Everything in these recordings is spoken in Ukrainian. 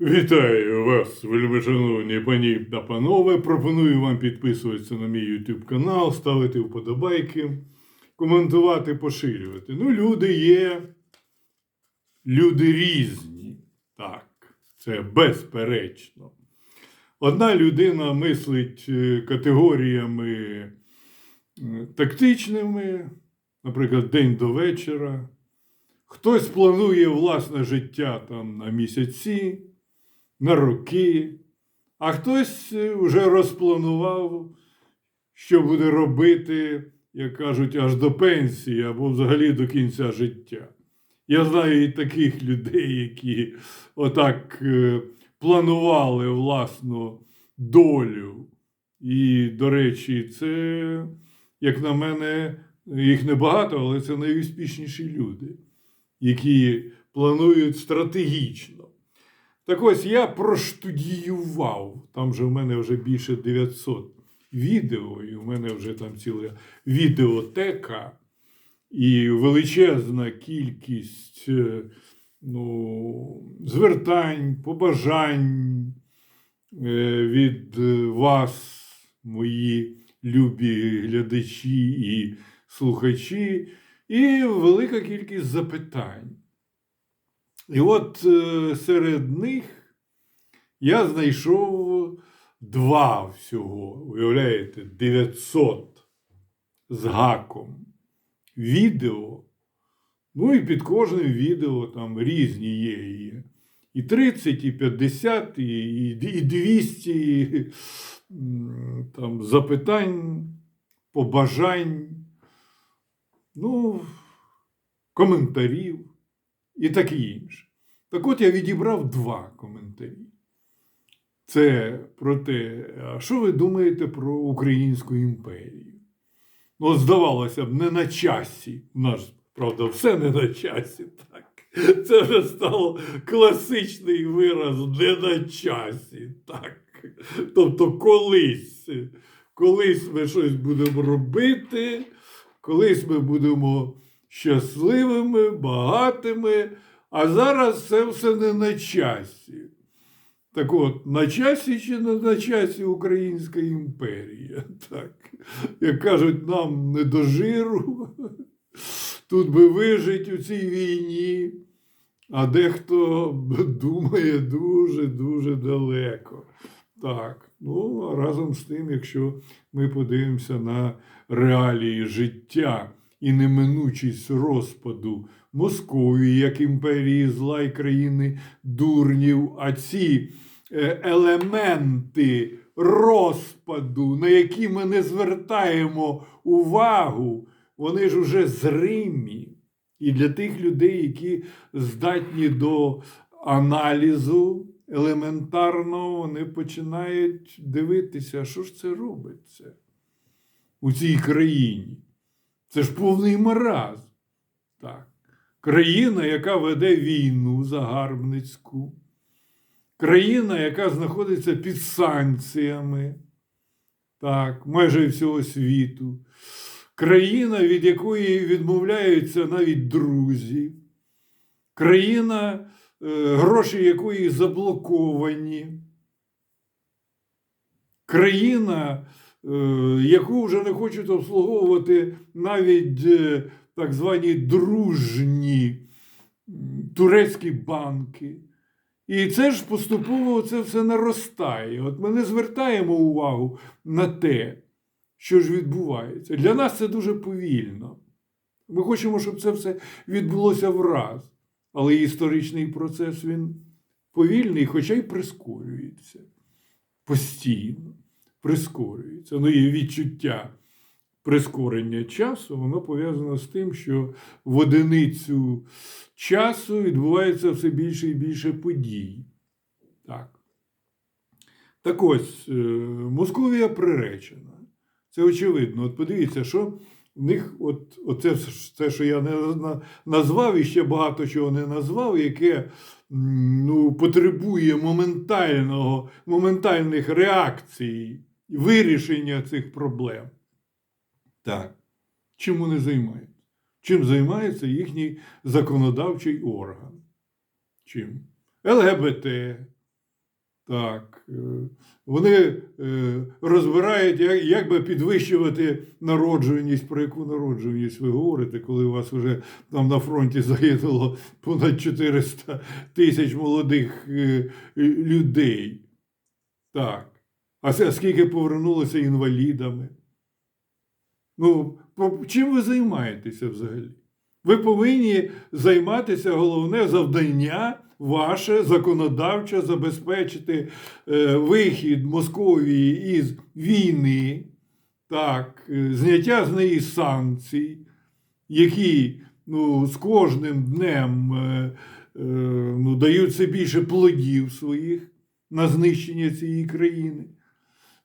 Вітаю вас, вельмишановні пані та панове. Пропоную вам підписуватися на мій YouTube канал, ставити вподобайки, коментувати, поширювати. Ну, люди є, люди різні. Так, це безперечно. Одна людина мислить е, категоріями е, тактичними, наприклад, день до вечора. Хтось планує власне життя там на місяці, на роки, а хтось е, вже розпланував, що буде робити, як кажуть, аж до пенсії або взагалі до кінця життя. Я знаю і таких людей, які отак е, планували власну долю. І, до речі, це, як на мене, їх небагато, але це найуспішніші люди, які планують стратегічно. Так ось я проштудіював. Там же в мене вже більше 900 відео, і в мене вже там ціла відеотека і величезна кількість е, ну, звертань, побажань е, від е, вас, мої любі глядачі і слухачі, і велика кількість запитань. І от е, серед них я знайшов два всього, уявляєте, 900 з гаком відео. Ну і під кожним відео там різні є. І, і 30, і 50, і, і, і 200 м, там, запитань, побажань, ну, коментарів і таке інше. Так от я відібрав два коментарі. Це про те, а що ви думаєте про Українську імперію? Ну, здавалося б, не на часі. У нас, правда, все не на часі. так. Це вже стало класичний вираз не на часі. так. Тобто колись, колись ми щось будемо робити, колись ми будемо щасливими, багатими, а зараз це все не на часі. Так от, на часі чи не на часі Українська імперія? Так. Як кажуть, нам не до жиру, тут би вижить у цій війні, а дехто думає дуже-дуже далеко. Так, ну а разом з тим, якщо ми подивимося на реалії життя і неминучість розпаду Московії як імперії зла і країни дурнів, а ці е, елементи розпаду, на які ми не звертаємо увагу, вони ж уже зримі. І для тих людей, які здатні до аналізу елементарного, вони починають дивитися, що ж це робиться у цій країні. Це ж повний маразм. Так. Країна, яка веде війну загарбницьку, країна, яка знаходиться під санкціями, так, майже всього світу, країна, від якої відмовляються навіть друзі, країна, е, гроші якої заблоковані, країна, яку вже не хочуть обслуговувати навіть е, так звані дружні турецькі банки. І це ж поступово це все наростає. От ми не звертаємо увагу на те, що ж відбувається. Для нас це дуже повільно. Ми хочемо, щоб це все відбулося враз. Але історичний процес він повільний, хоча й прискорюється. Постійно прискорюється. Ну і відчуття прискорення часу, воно пов'язано з тим, що в одиницю часу відбувається все більше і більше подій. Так, так ось, е, Московія приречена. Це очевидно. От подивіться, що в них, от, оце все, що я не назвав, і ще багато чого не назвав, яке ну, потребує моментального, моментальних реакцій, вирішення цих проблем. Так. Чим вони займаються? Чим займається їхній законодавчий орган? Чим? ЛГБТ, Так. е, Вони е, розбирають, як, би підвищувати народжуваність, про яку народжуваність ви говорите, коли у вас вже там на фронті загинуло понад 400 тисяч молодих е, людей. Так. А скільки повернулося інвалідами? Ну, чим ви займаєтеся взагалі? Ви повинні займатися головне завдання ваше законодавче забезпечити е, вихід Московії із війни, так, е, зняття з неї санкцій, які ну, з кожним днем е, е, ну, дають все більше плодів своїх на знищення цієї країни.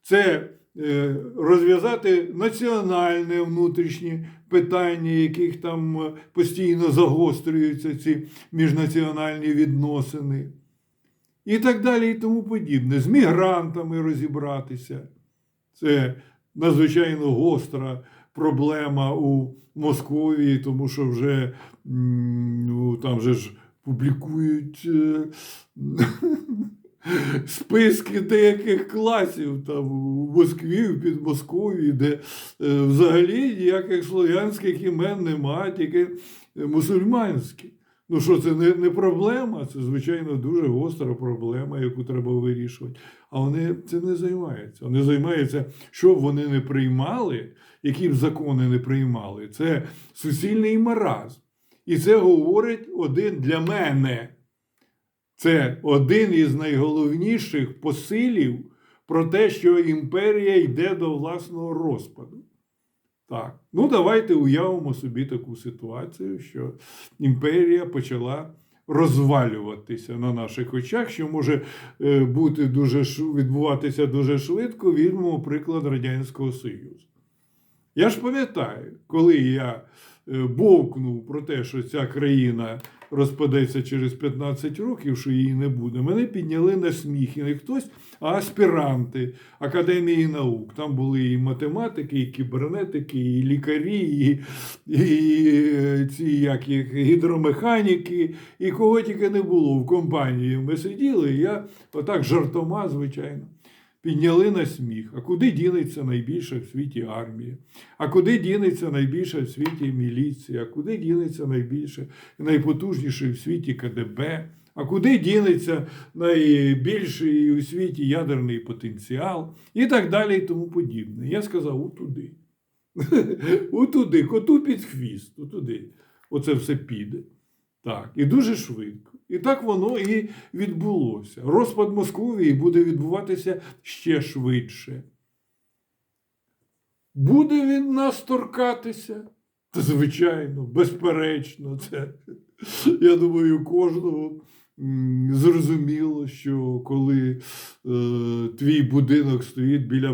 Це е, розв'язати національне внутрішнє питання, яких там е, постійно загострюються ці міжнаціональні відносини. І так далі, і тому подібне. З мігрантами розібратися. Це надзвичайно гостра проблема у Московії, тому що вже ну, там же ж публікують е, списки деяких класів там у Москві, в Підмосков'ї, де е, взагалі ніяких слов'янських імен немає, тільки мусульманські. Ну що, це не, не проблема, це, звичайно, дуже гостра проблема, яку треба вирішувати. А вони цим не займаються. Вони займаються, що б вони не приймали, які б закони не приймали. Це суцільний маразм. І це говорить один для мене. Це один із найголовніших посилів про те, що імперія йде до власного розпаду. Так, ну давайте уявимо собі таку ситуацію, що імперія почала розвалюватися на наших очах, що може е, бути дуже відбуватися дуже швидко. Візьмемо приклад Радянського Союзу. Я ж пам'ятаю, коли я е, бовкнув про те, що ця країна розпадеться через 15 років, що її не буде, мене підняли на сміх і не хтось, а аспіранти Академії наук. Там були і математики, і кібернетики, і лікарі, і, і ці як їх, гідромеханіки, і кого тільки не було в компанії. Ми сиділи, і я отак жартома, звичайно. Підняли на сміх. А куди дінеться найбільша в світі армія? А куди дінеться найбільша в світі міліція? А куди дінеться найбільше і найпотужніший в світі КДБ? А куди дінеться найбільший у світі ядерний потенціал? І так далі, і тому подібне. Я сказав утуди. Утуди, коту під хвіст, утуди. Оце все піде. Так, і дуже швидко. І так воно і відбулося. Розпад Московії буде відбуватися ще швидше. Буде він нас торкатися? Та, звичайно, безперечно, це, я думаю, кожного зрозуміло, що коли е, твій будинок стоїть біля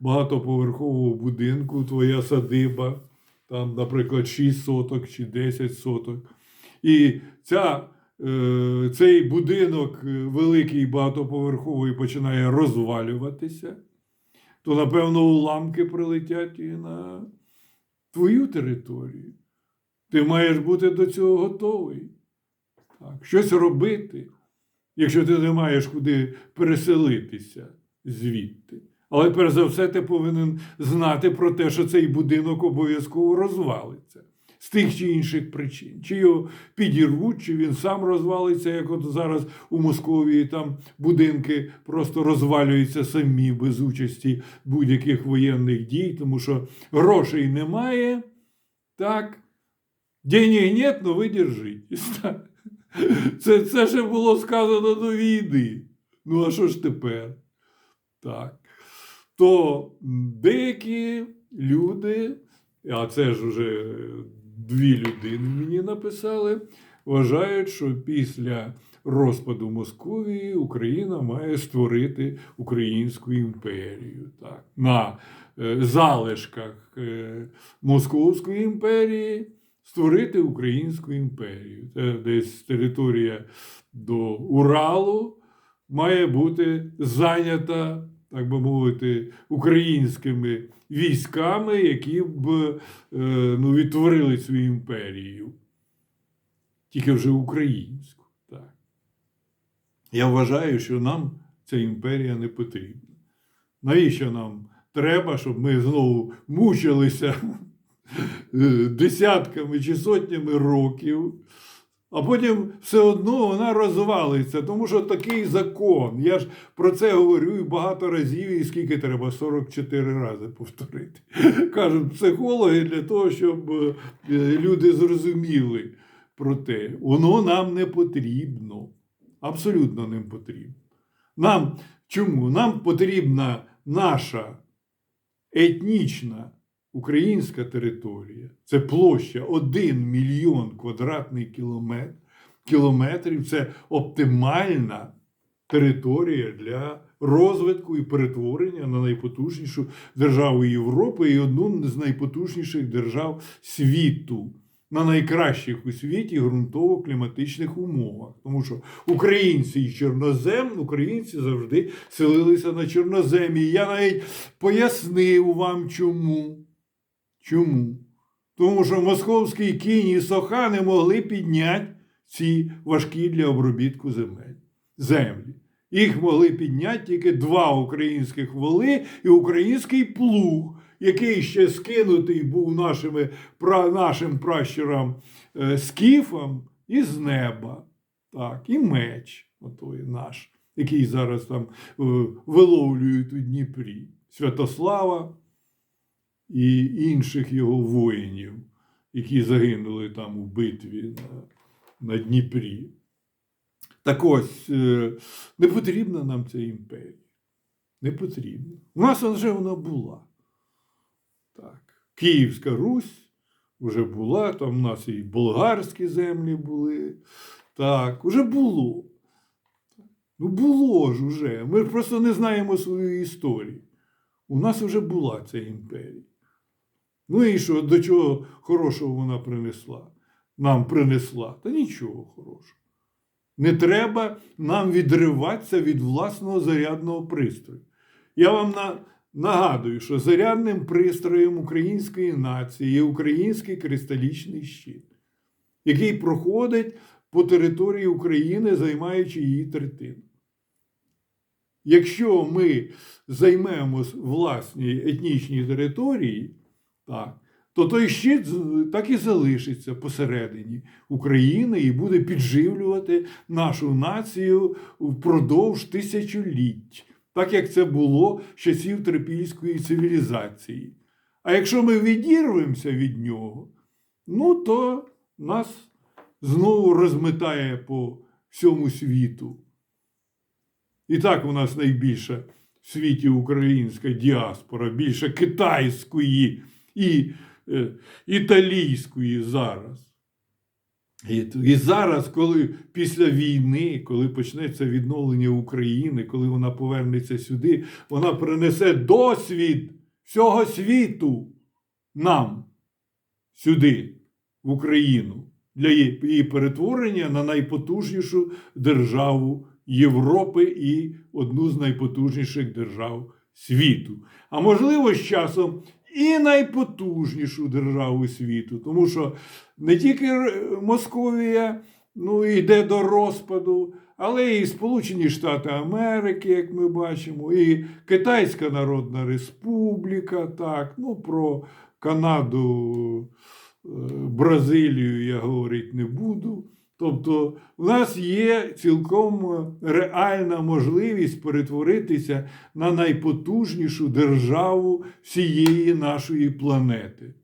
багатоповерхового будинку, твоя садиба, там, наприклад, 6 соток чи 10 соток, і ця, е, цей будинок е, великий багатоповерховий починає розвалюватися, то, напевно, уламки прилетять і на твою територію. Ти маєш бути до цього готовий. Так, щось робити, якщо ти не маєш куди переселитися звідти. Але перш за все, ти повинен знати про те, що цей будинок обов'язково розвалиться з тих чи інших причин. Чи його підірвуть, чи він сам розвалиться, як от зараз у Московії там будинки просто розвалюються самі без участі будь-яких воєнних дій, тому що грошей немає. Так, денег нет, но ви держитесь. Це, це ще було сказано до війни. Ну, а що ж тепер? Так. То деякі люди, а це ж уже дві людини мені написали, вважають, що після розпаду Московії Україна має створити Українську імперію. Так. На е, залишках е, Московської імперії створити Українську імперію. Це десь територія до Уралу має бути зайнята, так би мовити, українськими військами, які б е, ну, відтворили цю імперію. Тільки вже українську. Так. Я вважаю, що нам ця імперія не потрібна. Навіщо нам треба, щоб ми знову мучилися е, десятками чи сотнями років, а потім все одно вона розвалиться, тому що такий закон. Я ж про це говорю і багато разів, і скільки треба 44 рази повторити. Кажуть психологи для того, щоб е, люди зрозуміли про те, воно нам не потрібно. Абсолютно не потрібно. Нам чому? Нам потрібна наша етнічна українська територія. Це площа 1 мільйон квадратних кілометр, кілометрів. Це оптимальна територія для розвитку і перетворення на найпотужнішу державу Європи і одну з найпотужніших держав світу. На найкращих у світі ґрунтово-кліматичних умовах. Тому що українці і чорнозем, українці завжди селилися на чорноземі. Я навіть пояснив вам чому. Чому? Тому що московський кінь і соха не могли підняти ці важкі для обробітку земель, землі. Їх могли підняти тільки два українських воли і український плуг, який ще скинутий був нашими, пра, нашим пращурам е, скіфам із неба. Так, і меч, отой наш, який зараз там е, виловлюють у Дніпрі. Святослава і інших його воїнів, які загинули там у битві на, на Дніпрі. Так ось, е, не потрібна нам ця імперія. Не потрібна. У нас вже вона була. Так. Київська Русь вже була, там у нас і болгарські землі були. Так, уже було. Ну, було ж уже. Ми просто не знаємо свою історію. У нас вже була ця імперія. Ну і що, до чого хорошого вона принесла? Нам принесла? Та нічого хорошого. Не треба нам відриватися від власного зарядного пристрою. Я вам на, нагадую, що зарядним пристроєм української нації є український кристалічний щит, який проходить по території України, займаючи її третину. Якщо ми займемо власні етнічні території, так, то той щит так і залишиться посередині України і буде підживлювати нашу націю впродовж тисячоліть, так як це було з часів трипільської цивілізації. А якщо ми відірвемося від нього, ну то нас знову розметає по всьому світу. І так у нас найбільша в світі українська діаспора, більше китайської і е, італійської зараз. І, і зараз, коли після війни, коли почнеться відновлення України, коли вона повернеться сюди, вона принесе досвід всього світу нам сюди, в Україну, для її перетворення на найпотужнішу державу Європи і одну з найпотужніших держав світу. А можливо, з часом і найпотужнішу державу світу, тому що не тільки Московія ну, йде до розпаду, але і Сполучені Штати Америки, як ми бачимо, і Китайська Народна Республіка, так, ну про Канаду, е, Бразилію я говорити не буду. Тобто, в нас є цілком реальна можливість перетворитися на найпотужнішу державу всієї нашої планети.